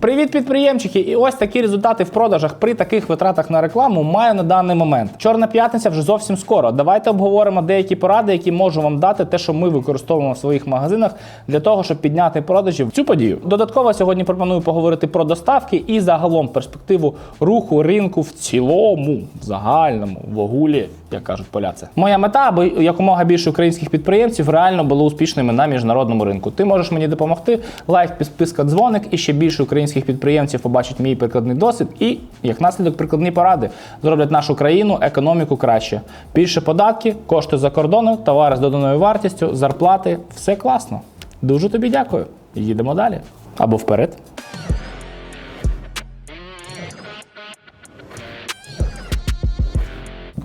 Привіт, підприємчики! І ось такі результати в продажах при таких витратах на рекламу маю на даний момент. Чорна п'ятниця вже зовсім скоро. Давайте обговоримо деякі поради, які можу вам дати, те, що ми використовуємо в своїх магазинах для того, щоб підняти продажі в цю подію. Додатково сьогодні пропоную поговорити про доставки і загалом перспективу руху ринку в цілому, в загальному, в огулі, як кажуть поляці. Моя мета, аби якомога більше українських підприємців реально були успішними на міжнародному ринку. Ти можеш мені допомогти. Лайк, підписка, дзвоник і ще більше українських підприємців побачать мій прикладний досвід і, як наслідок, прикладні поради зроблять нашу країну, економіку краще. Більше податки, кошти за кордону, товари з доданою вартістю, зарплати все класно. Дуже тобі дякую. Їдемо далі або вперед.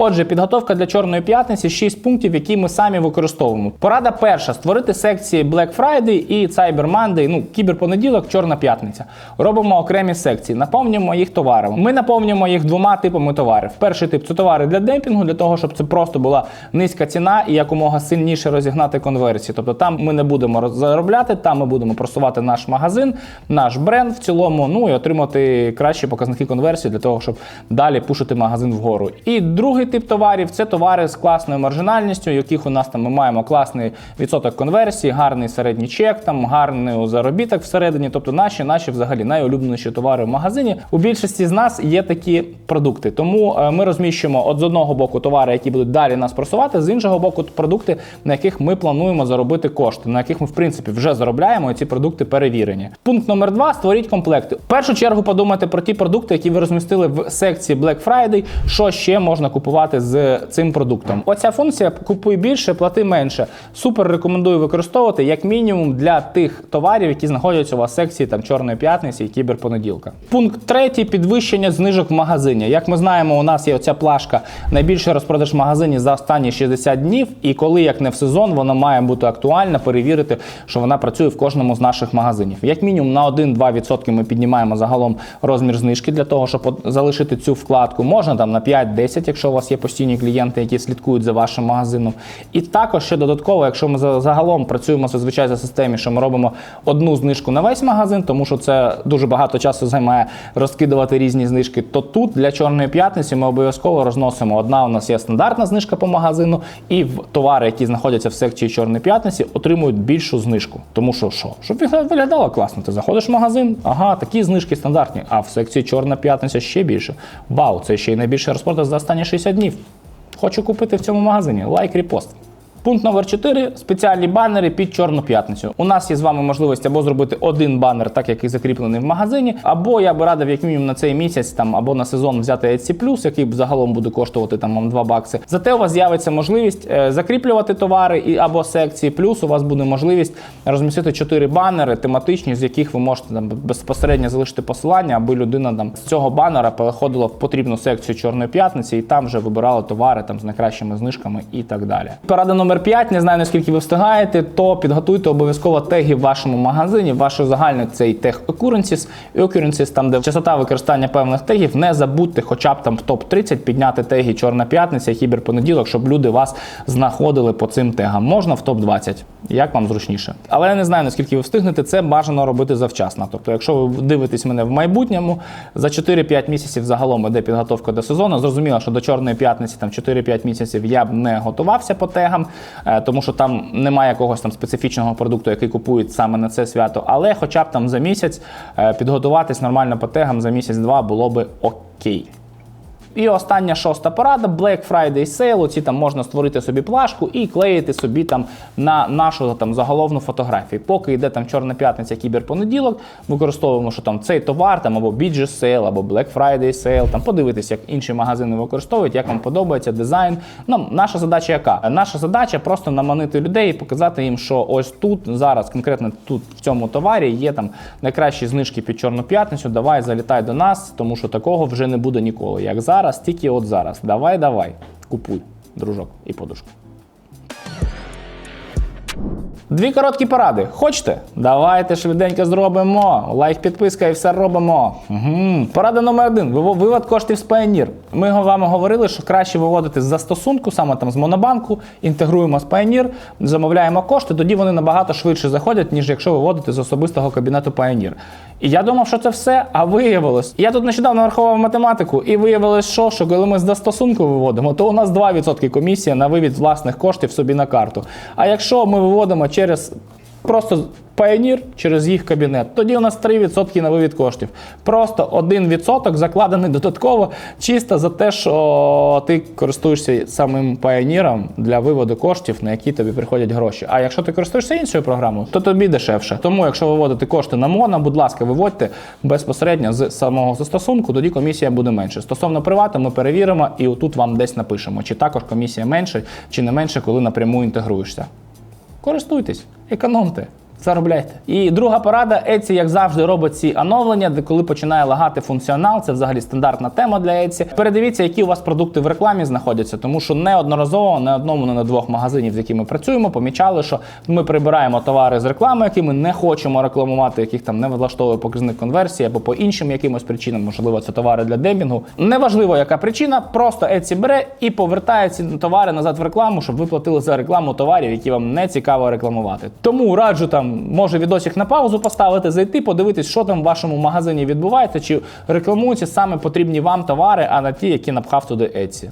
Отже, підготовка для Чорної п'ятниці 6 пунктів, які ми самі використовуємо. Порада перша: створити секції Black Friday і Cyber Monday, ну, кіберпонеділок, Чорна п'ятниця. Робимо окремі секції, наповнюємо їх товарами. Ми наповнюємо їх двома типами товарів. Перший тип це товари для демпінгу, для того, щоб це просто була низька ціна і якомога сильніше розігнати конверсії. Тобто там ми не будемо заробляти, там ми будемо просувати наш магазин, наш бренд в цілому, ну і отримати кращі показники конверсії для того, щоб далі пушити магазин вгору. І другий тип товарів це товари з класною маржинальністю, яких у нас там ми маємо класний відсоток конверсії, гарний середній чек, там гарний заробіток всередині. Тобто наші, наші взагалі найулюбленіші товари в магазині. У більшості з нас є такі продукти. Тому е, ми розміщуємо от з одного боку товари, які будуть далі нас просувати, з іншого боку, продукти, на яких ми плануємо заробити кошти, на яких ми в принципі вже заробляємо. І ці продукти перевірені. Пункт номер два: створіть комплекти. В першу чергу подумайте про ті продукти, які ви розмістили в секції Black Friday, що ще можна купувати з цим продуктом. Оця функція купуй більше, плати менше. Супер рекомендую використовувати як мінімум для тих товарів, які знаходяться у вас в секції там чорної п'ятниці і кіберпонеділка. Пункт третій підвищення знижок в магазині. Як ми знаємо, у нас є оця плашка найбільший розпродаж в магазині за останні 60 днів. І коли як не в сезон, вона має бути актуальна, перевірити, що вона працює в кожному з наших магазинів. Як мінімум на 1-2% ми піднімаємо загалом розмір знижки для того, щоб залишити цю вкладку. Можна там на 5-10, якщо у вас є постійні клієнти, які слідкують за вашим магазином. І також ще додатково, якщо ми за- загалом працюємо зазвичай за системі, що ми робимо одну знижку на весь магазин, тому що це дуже багато часу займає розкидувати різні знижки. То тут для чорної п'ятниці ми обов'язково розносимо. Одна у нас є стандартна знижка по магазину, і в товари, які знаходяться в секції чорної п'ятниці, отримують більшу знижку. Тому що що? Щоб виглядало класно. Ти заходиш в магазин, ага, такі знижки стандартні. А в секції чорна п'ятниця ще більше. Вау, це ще й найбільший розпродаж за останні 60 днів. Хочу купити в цьому магазині. Лайк, репост. Пункт номер 4 спеціальні банери під чорну п'ятницю. У нас є з вами можливість або зробити один банер, так як і закріплений в магазині, або я би радив, як мінімум на цей місяць там або на сезон взяти Etsy+, який загалом буде коштувати там вам 2 бакси. Зате у вас з'явиться можливість е, закріплювати товари і або секції. Плюс у вас буде можливість розмістити 4 банери тематичні, з яких ви можете там безпосередньо залишити посилання, аби людина там з цього банера переходила в потрібну секцію чорної п'ятниці і там вже вибирала товари там з найкращими знижками і так далі. Порада номер 5, не знаю наскільки ви встигаєте, то підготуйте обов'язково теги в вашому магазині, ваш загальний цей тег occurrences, і occurrences, там де частота використання певних тегів. Не забудьте, хоча б там в топ 30 підняти теги Чорна п'ятниця, кіберпонеділок, щоб люди вас знаходили по цим тегам. Можна в топ 20 як вам зручніше. Але я не знаю наскільки ви встигнете. Це бажано робити завчасно. Тобто, якщо ви дивитесь мене в майбутньому, за 4-5 місяців загалом іде підготовка до сезону. Зрозуміло, що до чорної п'ятниці там 4-5 місяців я б не готувався по тегам, тому що там немає якогось там специфічного продукту, який купують саме на це свято. Але хоча б там за місяць е, підготуватись нормально по тегам за місяць-два було би окей. І остання шоста порада Black Friday Sale. Оці там можна створити собі плашку і клеїти собі там на нашу там заголовну фотографію. Поки йде там Чорна п'ятниця, кіберпонеділок, використовуємо, що там цей товар, там або Bidget Sale, або Black Friday Sale, там подивитись, як інші магазини використовують, як вам подобається дизайн. Ну, наша задача яка? Наша задача просто наманити людей і показати їм, що ось тут зараз, конкретно тут в цьому товарі, є там найкращі знижки під Чорну п'ятницю. Давай залітай до нас, тому що такого вже не буде ніколи. Як зараз, тільки от зараз. Давай, давай, купуй, дружок і подушку. Дві короткі поради. Хочете? Давайте швиденько зробимо. Лайк, підписка і все робимо. Угу. Порада номер один. Вивод коштів з Payoneer. Ми вам говорили, що краще виводити з застосунку, саме там з Монобанку, інтегруємо з Payoneer, замовляємо кошти, тоді вони набагато швидше заходять, ніж якщо виводити з особистого кабінету Payoneer. І я думав, що це все, а виявилось. Я тут нещодавно враховував математику, і виявилось, що, що коли ми з застосунку виводимо, то у нас 2% комісія на вивід власних коштів собі на карту. А якщо ми виводимо через просто Payoneer, через їх кабінет, тоді у нас 3% на вивід коштів. Просто 1% закладений додатково, чисто за те, що ти користуєшся самим Payoneer для виводу коштів, на які тобі приходять гроші. А якщо ти користуєшся іншою програмою, то тобі дешевше. Тому, якщо виводити кошти на Мона, будь ласка, виводьте безпосередньо з самого застосунку, тоді комісія буде менше. Стосовно привату, ми перевіримо і отут вам десь напишемо, чи також комісія менше, чи не менше, коли напряму інтегруєшся. Користуйтесь, економте. Заробляйте. І друга порада, Etsy, як завжди, робить ці оновлення, де коли починає лагати функціонал, це взагалі стандартна тема для Etsy. Передивіться, які у вас продукти в рекламі знаходяться, тому що неодноразово на одному, не на двох магазинів, з якими ми працюємо, помічали, що ми прибираємо товари з реклами, які ми не хочемо рекламувати, яких там не влаштовує показник конверсії або по іншим якимось причинам, можливо, це товари для демінгу. Неважливо, яка причина, просто Etsy бере і повертає ці товари назад в рекламу, щоб ви платили за рекламу товарів, які вам не цікаво рекламувати. Тому раджу там, може відосик на паузу поставити, зайти, подивитись, що там в вашому магазині відбувається, чи рекламуються саме потрібні вам товари, а не ті, які напхав туди Etsy.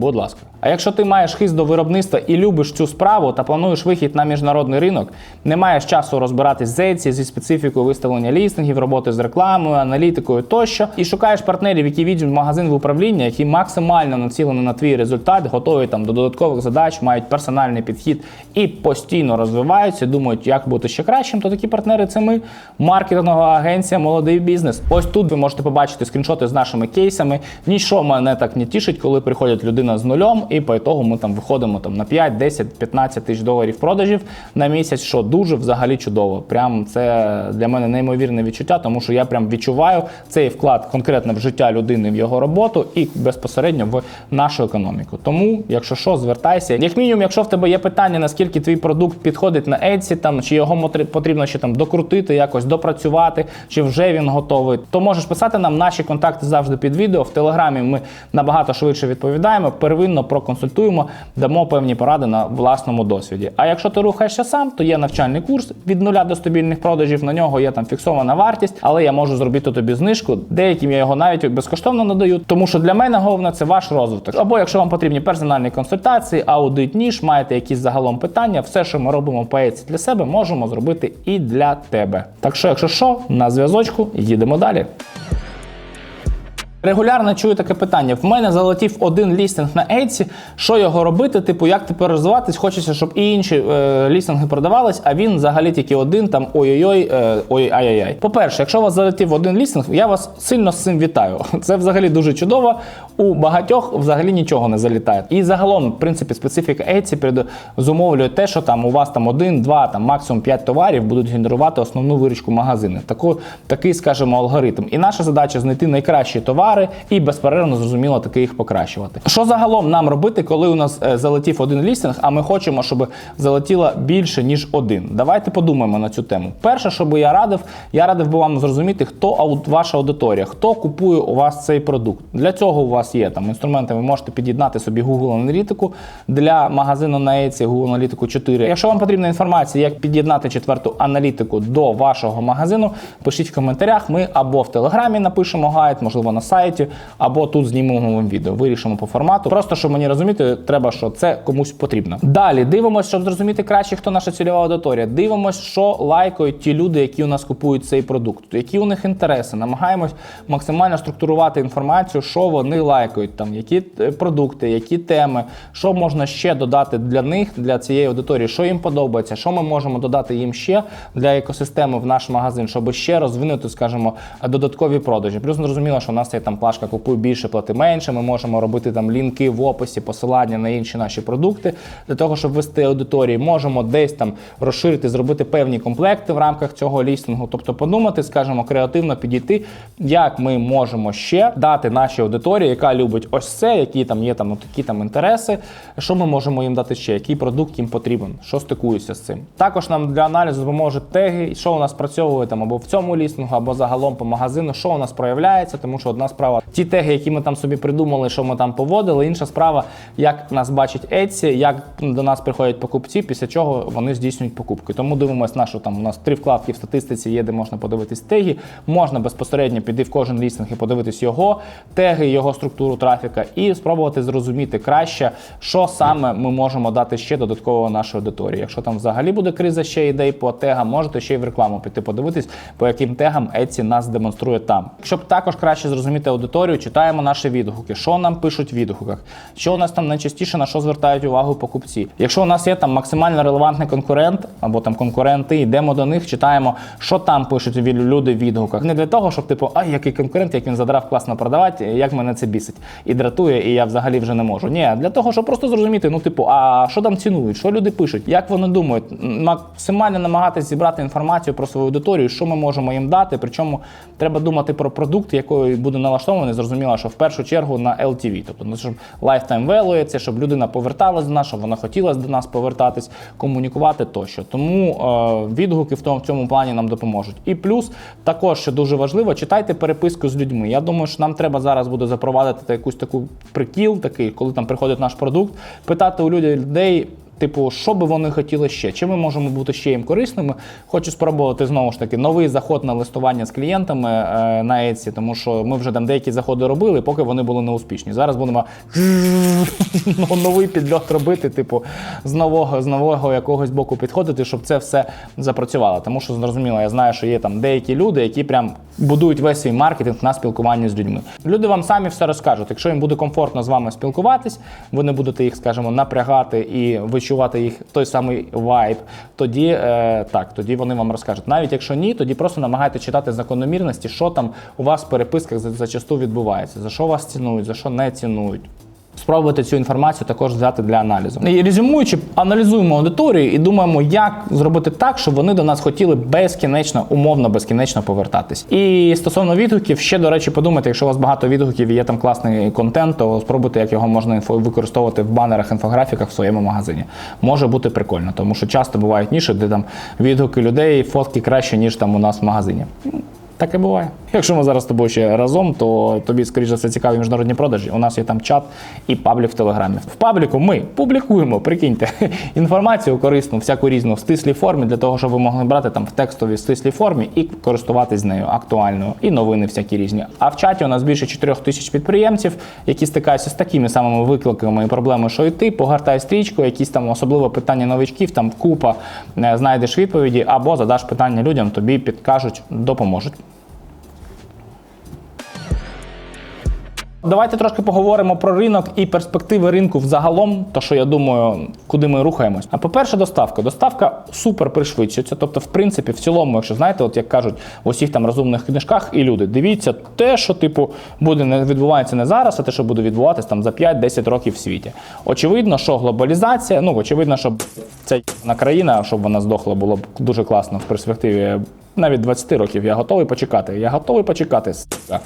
Будь ласка. А якщо ти маєш хист до виробництва і любиш цю справу та плануєш вихід на міжнародний ринок, не маєш часу розбиратись з Etsy, зі специфікою виставлення лістингів, роботи з рекламою, аналітикою тощо, і шукаєш партнерів, які візьмуть магазин в управління, які максимально націлені на твій результат, готові там до додаткових задач, мають персональний підхід і постійно розвиваються, думають, як бути ще кращим, то такі партнери це ми, маркетингова агенція, молодий бізнес. Ось тут ви можете побачити скріншоти з нашими кейсами. Нічого мене так не тішить, коли приходить людина з нульом, і по ітогу ми там виходимо там на 5, 10, 15 тисяч доларів продажів на місяць, що дуже взагалі чудово. Прям це для мене неймовірне відчуття, тому що я прям відчуваю цей вклад конкретно в життя людини, в його роботу і безпосередньо в нашу економіку. Тому, якщо що, звертайся. Як мінімум, якщо в тебе є питання, наскільки твій продукт підходить на Etsy, там чи його потрібно ще там докрутити, якось допрацювати, чи вже він готовий, то можеш писати нам наші контакти завжди під відео. В телеграмі ми набагато швидше відповідаємо, первинно проконсультуємо, дамо певні поради на власному досвіді. А якщо ти рухаєшся сам, то є навчальний курс від нуля до стабільних продажів. На нього є там фіксована вартість, але я можу зробити тобі знижку. Деяким я його навіть безкоштовно надаю, тому що для мене головне це ваш розвиток. Або якщо вам потрібні персональні консультації, аудит ніж, маєте якісь загалом питання, все, що ми робимо по Etsy для себе, можемо зробити і для тебе. Так що, якщо що, на зв'язочку, їдемо далі. Регулярно чую таке питання. В мене залетів один лістинг на Etsy, Що його робити? Типу, як тепер розвиватись? Хочеться, щоб і інші е, лістинги продавались, а він взагалі тільки один там ой-ой-ой, е, ой ай яй По-перше, якщо у вас залетів один лістинг, я вас сильно з цим вітаю. Це взагалі дуже чудово. У багатьох взагалі нічого не залітає. І загалом, в принципі, специфіка Etsy зумовлює те, що там у вас там один, два, там максимум п'ять товарів будуть генерувати основну виручку магазину. Таку, такий, скажімо, алгоритм. І наша задача знайти найкращі товари і безперервно зрозуміло таки їх покращувати. Що загалом нам робити, коли у нас е, залетів один лістинг, а ми хочемо, щоб залетіло більше ніж один? Давайте подумаємо на цю тему. Перше, що би я радив, я радив би вам зрозуміти, хто ваша аудиторія, хто купує у вас цей продукт. Для цього у вас є там інструменти. Ви можете під'єднати собі Google аналітику для магазину на Etsy, Google аналітику 4. Якщо вам потрібна інформація, як під'єднати четверту аналітику до вашого магазину, пишіть в коментарях. Ми або в телеграмі напишемо гайд, можливо, на сайті, або тут знімемо вам відео. Вирішимо по формату. Просто щоб мені розуміти, треба, що це комусь потрібно. Далі дивимося, щоб зрозуміти краще, хто наша цільова аудиторія. Дивимося, що лайкають ті люди, які у нас купують цей продукт, які у них інтереси. Намагаємось максимально структурувати інформацію, що вони лайкають, там які е, продукти, які теми, що можна ще додати для них, для цієї аудиторії, що їм подобається, що ми можемо додати їм ще для екосистеми в наш магазин, щоб ще розвинути, скажімо, додаткові продажі. Плюс зрозуміло, що у нас є там там плашка купуй більше, плати менше. Ми можемо робити там лінки в описі, посилання на інші наші продукти для того, щоб вести аудиторії. Можемо десь там розширити, зробити певні комплекти в рамках цього лістингу. Тобто подумати, скажімо, креативно підійти, як ми можемо ще дати нашій аудиторії, яка любить ось це, які там є там ну, такі там інтереси. Що ми можемо їм дати ще? Який продукт їм потрібен? Що стикується з цим? Також нам для аналізу допоможуть теги, що у нас працьовує там або в цьому лістингу, або загалом по магазину, що у нас проявляється, тому що одна справа ті теги, які ми там собі придумали, що ми там поводили. Інша справа, як нас бачить Etsy, як до нас приходять покупці, після чого вони здійснюють покупки. Тому дивимось нашу там. У нас три вкладки в статистиці є, де можна подивитись теги. Можна безпосередньо піти в кожен лістинг і подивитись його теги, його структуру трафіка, і спробувати зрозуміти краще, що саме ми можемо дати ще додатково нашій аудиторії. Якщо там взагалі буде криза ще ідей по тегам, можете ще й в рекламу піти подивитись, по яким тегам Etsy нас демонструє там. Щоб також краще зрозуміти аудиторію, читаємо наші відгуки, що нам пишуть в відгуках, що у нас там найчастіше на що звертають увагу покупці. Якщо у нас є там максимально релевантний конкурент або там конкуренти, йдемо до них, читаємо, що там пишуть люди в відгуках. Не для того, щоб типу, ай, який конкурент, як він задрав класно продавати, як мене це бісить і дратує, і я взагалі вже не можу. Ні, для того, щоб просто зрозуміти, ну типу, а що там цінують, що люди пишуть, як вони думають, максимально намагатися зібрати інформацію про свою аудиторію, що ми можемо їм дати. Причому треба думати про продукт, який буде налаштований. Зрозуміло, що в першу чергу на LTV, тобто ну, щоб lifetime value, це щоб людина поверталась до нас, щоб вона хотіла до нас повертатись, комунікувати тощо. Тому е, відгуки в тому в цьому плані нам допоможуть. І плюс також що дуже важливо, читайте переписку з людьми. Я думаю, що нам треба зараз буде запровадити якусь таку прикіл, такий, коли там приходить наш продукт, питати у людей. Типу, що би вони хотіли ще? Чи ми можемо бути ще їм корисними? Хочу спробувати знову ж таки новий заход на листування з клієнтами е, на Etsy, тому що ми вже там деякі заходи робили, поки вони були неуспішні. Зараз будемо новий підльот робити, типу, з нового, з нового якогось боку підходити, щоб це все запрацювало. Тому що зрозуміло, я знаю, що є там деякі люди, які прям будують весь свій маркетинг на спілкуванні з людьми. Люди вам самі все розкажуть. Якщо їм буде комфортно з вами спілкуватись, ви не будете їх, скажімо, напрягати і відчувати їх той самий вайб, тоді е, так, тоді вони вам розкажуть. Навіть якщо ні, тоді просто намагайтеся читати закономірності, що там у вас в переписках за- зачасту відбувається, за що вас цінують, за що не цінують. Спробувати цю інформацію також взяти для аналізу. І резюмуючи, аналізуємо аудиторію і думаємо, як зробити так, щоб вони до нас хотіли безкінечно, умовно безкінечно повертатись. І стосовно відгуків, ще до речі, подумайте, якщо у вас багато відгуків і є там класний контент, то спробуйте, як його можна використовувати в банерах, інфографіках в своєму магазині. Може бути прикольно, тому що часто бувають ніші, де там відгуки людей, фотки краще, ніж там у нас в магазині. Таке буває. Якщо ми зараз з тобою ще разом, то тобі, скоріш за все, цікаві міжнародні продажі. У нас є там чат і паблік в Телеграмі. В пабліку ми публікуємо, прикиньте, інформацію корисну, всяку різну в стислій формі, для того, щоб ви могли брати там в текстовій стислій формі і користуватись нею актуальною. І новини всякі різні. А в чаті у нас більше 4 тисяч підприємців, які стикаються з такими самими викликами і проблемами, що і ти, погортай стрічку, якісь там особливо питання новичків, там купа е, знайдеш відповіді, або задаш питання людям, тобі підкажуть, допоможуть. Давайте трошки поговоримо про ринок і перспективи ринку взагалом, то що я думаю, куди ми рухаємось. А по-перше, доставка. Доставка супер пришвидшується. Тобто, в принципі, в цілому, якщо знаєте, от як кажуть в усіх там розумних книжках, і люди, дивіться те, що типу буде не відбувається не зараз, а те, що буде відбуватися там за 5-10 років в світі. Очевидно, що глобалізація, ну очевидно, що ця країна, щоб вона здохла, було б дуже класно в перспективі навіть 20 років. Я готовий почекати. Я готовий почекати. с**ка.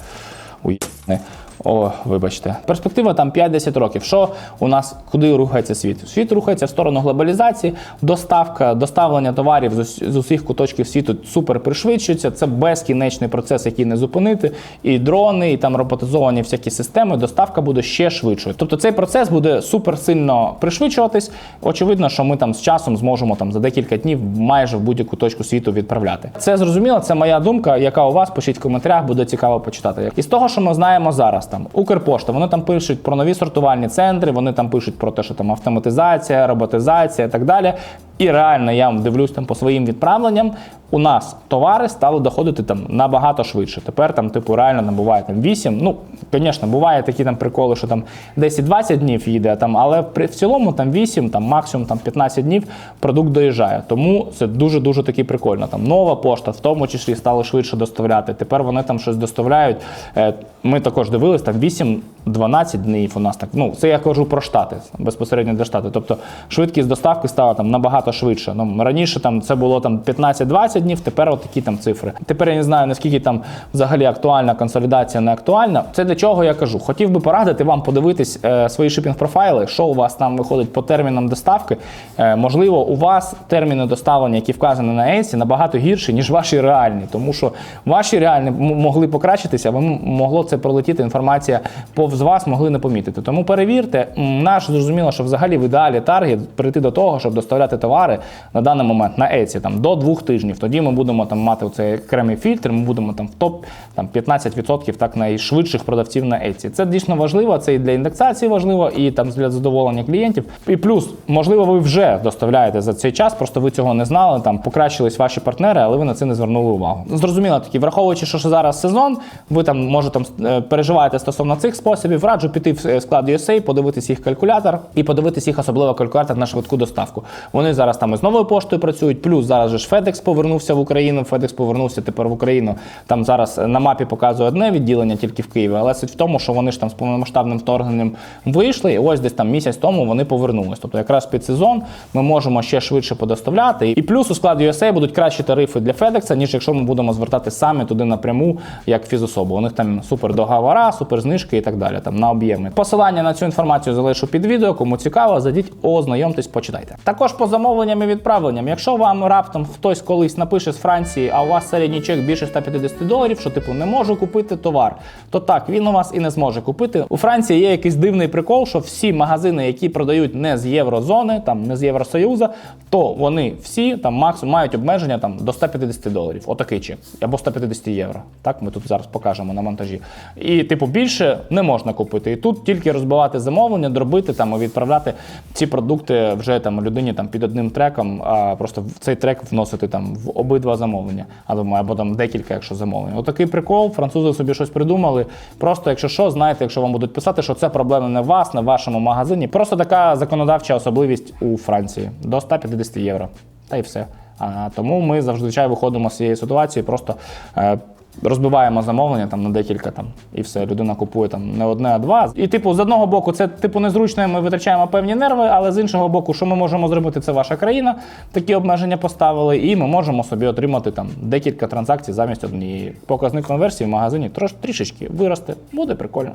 О, вибачте. Перспектива там 5-10 років. Що у нас куди рухається світ? Світ рухається в сторону глобалізації, доставка, доставлення товарів з усіх куточків світу супер пришвидшується. Це безкінечний процес, який не зупинити. І дрони, і там роботизовані всякі системи. Доставка буде ще швидшою. Тобто цей процес буде супер сильно пришвидшуватись. Очевидно, що ми там з часом зможемо там за декілька днів майже в будь-яку точку світу відправляти. Це зрозуміло, це моя думка, яка у вас пишіть в коментарях, буде цікаво почитати. І з того, що ми знаємо зараз, там Укрпошта, вони там пишуть про нові сортувальні центри, вони там пишуть про те, що там автоматизація, роботизація і так далі. І реально я вам дивлюсь там по своїм відправленням. У нас товари стали доходити там набагато швидше. Тепер там, типу, реально там буває там 8. Ну, звісно, буває такі там приколи, що там 10-20 днів їде, там, але при в цілому там 8, там максимум там 15 днів продукт доїжджає. Тому це дуже дуже таки прикольно. Там нова пошта, в тому числі стали швидше доставляти. Тепер вони там щось доставляють. Е, Ми також дивились там 8-12 днів. У нас так. Ну це я кажу про штати безпосередньо для штати. Тобто швидкість доставки стала там набагато швидше. Ну раніше там це було там 15-20 днів. Тепер от там цифри. Тепер я не знаю наскільки там взагалі актуальна консолідація, не актуальна. Це для чого я кажу? Хотів би порадити вам подивитись е, свої шипінг профайли, що у вас там виходить по термінам доставки. Е, можливо, у вас терміни доставлення, які вказані на Etsy, набагато гірші, ніж ваші реальні, тому що ваші реальні могли покращитися, ви могло це пролетіти. Інформація повз вас могли не помітити. Тому перевірте. Наш зрозуміло, що взагалі в ідеалі таргет прийти до того, щоб доставляти товари на даний момент на Etsy там до двох тижнів. Тоді ми будемо там мати цей окремий фільтр. Ми будемо там в топ там 15% так найшвидших продавців на Etsy. Це дійсно важливо. Це і для індексації важливо, і там для задоволення клієнтів. І плюс, можливо, ви вже доставляєте за цей час, просто ви цього не знали. Там покращились ваші партнери, але ви на це не звернули увагу. Зрозуміло, таки, враховуючи, що зараз сезон, ви там може там е, переживаєте стосовно цих способів. Раджу піти в е, склад USA, подивитись їх калькулятор і подивитись їх особливо калькулятор на швидку доставку. Вони зараз там із новою поштою працюють. Плюс зараз же ж FedEx повернувся в Україну. FedEx повернувся тепер в Україну. Там зараз на мапі показує одне відділення тільки в Києві, але суть в тому, що вони ж там з повномасштабним вторгненням вийшли, і ось десь там місяць тому вони повернулись. Тобто, якраз під сезон ми можемо ще швидше подоставляти. І плюс у складі USA будуть кращі тарифи для FedEx, ніж якщо ми будемо звертати самі туди напряму, як фізособу. У них там супер договора, супер знижки і так далі. Там на об'єми. Посилання на цю інформацію залишу під відео. Кому цікаво, зайдіть, ознайомтесь, почитайте. Також по замовленням і відправленням. Якщо вам раптом хтось колись напише з Франції, а у вас середній чек більше 150 доларів, що типу не можу купити товар, то так він у вас і не зможе купити. У Франції є якийсь дивний прикол, що всі магазини, які продають не з єврозони, там не з Євросоюзу, то вони всі там максимум мають обмеження там до 150 доларів. Отакий чек або 150 євро. Так ми тут зараз покажемо на монтажі. І типу більше не можна купити. І тут тільки розбивати замовлення, дробити там і відправляти ці продукти вже там людині там під одним треком, а просто в цей трек вносити там в обидва замовлення, або, там декілька, якщо замовлення. Отакий прикол. Французи собі щось придумали. Просто, якщо що, знаєте, якщо вам будуть писати, що це проблема не вас, не в вашому магазині. Просто така законодавча особливість у Франції до 150 євро. Та й все. А, тому ми завжди виходимо з цієї ситуації, просто е, розбиваємо замовлення там на декілька там, і все. Людина купує там не одне, а два. І типу, з одного боку, це типу незручно, ми витрачаємо певні нерви, але з іншого боку, що ми можемо зробити, це ваша країна. Такі обмеження поставили, і ми можемо собі отримати там декілька транзакцій замість однієї. Показник конверсії в магазині трош трішечки виросте. Буде прикольно.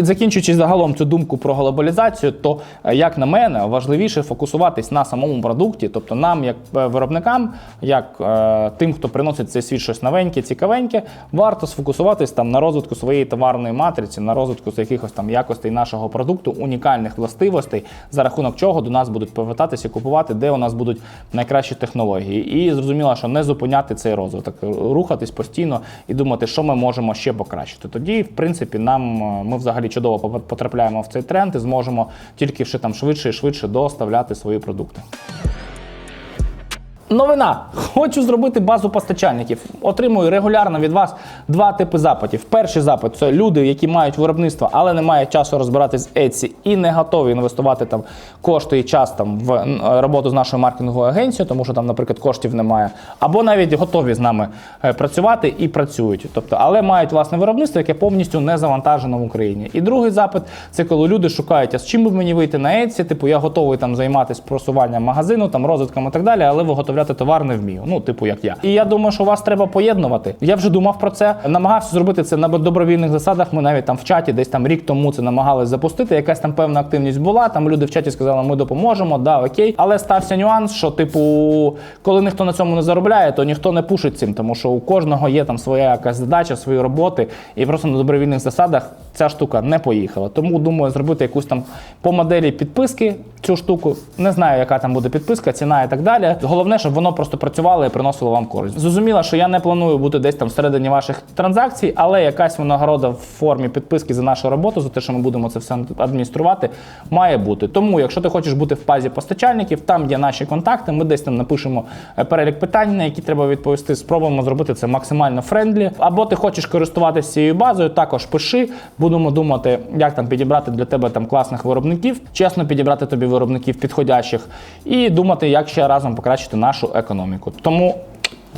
І закінчуючи загалом цю думку про глобалізацію, то е, як на мене важливіше фокусуватись на самому продукті, тобто нам, як е, виробникам, як е, тим, хто приносить цей світ щось новеньке, цікавеньке, варто сфокусуватись там на розвитку своєї товарної матриці, на розвитку якихось там якостей нашого продукту, унікальних властивостей, за рахунок чого до нас будуть повертатися і купувати, де у нас будуть найкращі технології. І зрозуміло, що не зупиняти цей розвиток, рухатись постійно і думати, що ми можемо ще покращити. Тоді, в принципі, нам е, ми взагалі чудово потрапляємо в цей тренд і зможемо тільки ще там швидше і швидше доставляти свої продукти. Новина. Хочу зробити базу постачальників. Отримую регулярно від вас два типи запитів. Перший запит це люди, які мають виробництво, але не мають часу розбиратись з Etsy і не готові інвестувати там кошти і час там в роботу з нашою маркетинговою агенцією, тому що там, наприклад, коштів немає. Або навіть готові з нами е, працювати і працюють. Тобто, але мають власне виробництво, яке повністю не завантажено в Україні. І другий запит це коли люди шукають, а з чим би мені вийти на Etsy, типу я готовий там займатися просуванням магазину, там розвитком і так далі, але виготовляти товар не вмію. Ну, типу, як я. І я думаю, що вас треба поєднувати. Я вже думав про це. Намагався зробити це на добровільних засадах. Ми навіть там в чаті, десь там рік тому це намагались запустити. Якась там певна активність була. Там люди в чаті сказали, ми допоможемо, да, окей. Але стався нюанс, що, типу, коли ніхто на цьому не заробляє, то ніхто не пушить цим, тому що у кожного є там своя якась задача, свої роботи, і просто на добровільних засадах ця штука не поїхала. Тому думаю зробити якусь там по моделі підписки цю штуку. Не знаю, яка там буде підписка, ціна і так далі. Головне, щоб воно просто працювало і приносило вам користь. Зрозуміло, що я не планую бути десь там всередині ваших транзакцій, але якась винагорода в формі підписки за нашу роботу, за те, що ми будемо це все адмініструвати, має бути. Тому, якщо ти хочеш бути в пазі постачальників, там є наші контакти. Ми десь там напишемо е, перелік питань, на які треба відповісти. Спробуємо зробити це максимально френдлі. Або ти хочеш користуватися цією базою, також пиши. Будемо думати, як там підібрати для тебе там класних виробників, чесно підібрати тобі виробників підходящих, і думати, як ще разом покращити нашу економіку. Тому.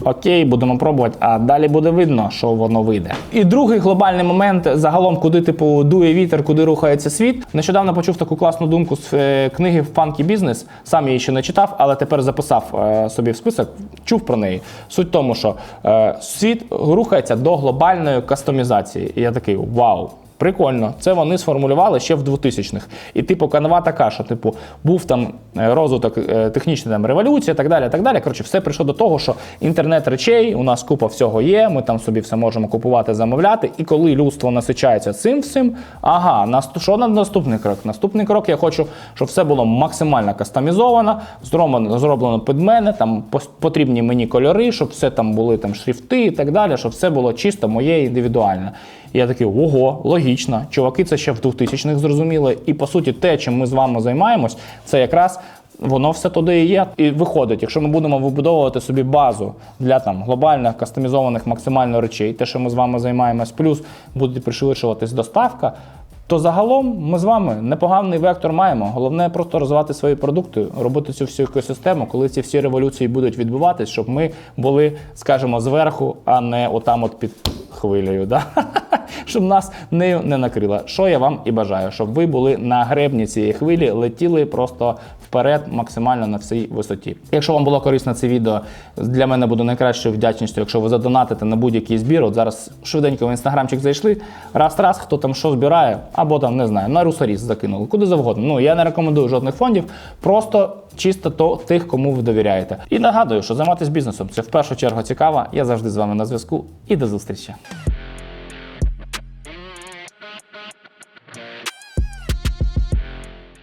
Окей, будемо пробувати, а далі буде видно, що воно вийде. І другий глобальний момент загалом, куди типу дує вітер, куди рухається світ. Нещодавно почув таку класну думку з е, книги Funky Business. Сам її ще не читав, але тепер записав е, собі в список. Чув про неї. Суть в тому, що е, світ рухається до глобальної кастомізації. І я такий вау. Прикольно, це вони сформулювали ще в 2000-х. І типу канва така, що типу був там е, розвиток е, технічної там революції, так далі. Так далі. Коротше, все прийшло до того, що інтернет речей, у нас купа всього є. Ми там собі все можемо купувати, замовляти. І коли людство насичається цим всім, ага, що на наступний крок? Наступний крок я хочу, щоб все було максимально кастомізовано, зроблено, під мене, там потрібні мені кольори, щоб все там були там шрифти і так далі, щоб все було чисто моє індивідуальне. Я такий, ого, логічно. Чуваки, це ще в 2000-х зрозуміли. І по суті, те, чим ми з вами займаємось, це якраз. Воно все туди і є. І виходить, якщо ми будемо вибудовувати собі базу для там глобальних кастомізованих максимально речей, те, що ми з вами займаємось, плюс буде пришвидшуватись доставка, то загалом ми з вами непоганий вектор маємо. Головне просто розвивати свої продукти, робити цю всю екосистему, коли ці всі революції будуть відбуватись, щоб ми були, скажімо, зверху, а не отам от під хвилею. Да? Щоб нас не, не накрило. Що я вам і бажаю, щоб ви були на гребні цієї хвилі, летіли просто вперед максимально на всій висоті. Якщо вам було корисно це відео, для мене буде найкращою вдячністю, якщо ви задонатите на будь-який збір. От зараз швиденько в інстаграмчик зайшли. Раз-раз, хто там що збирає, або там не знаю, на русаріс закинули, куди завгодно. Ну я не рекомендую жодних фондів, просто чисто то тих, кому ви довіряєте. І нагадую, що займатися бізнесом це в першу чергу цікаво. Я завжди з вами на зв'язку і до зустрічі.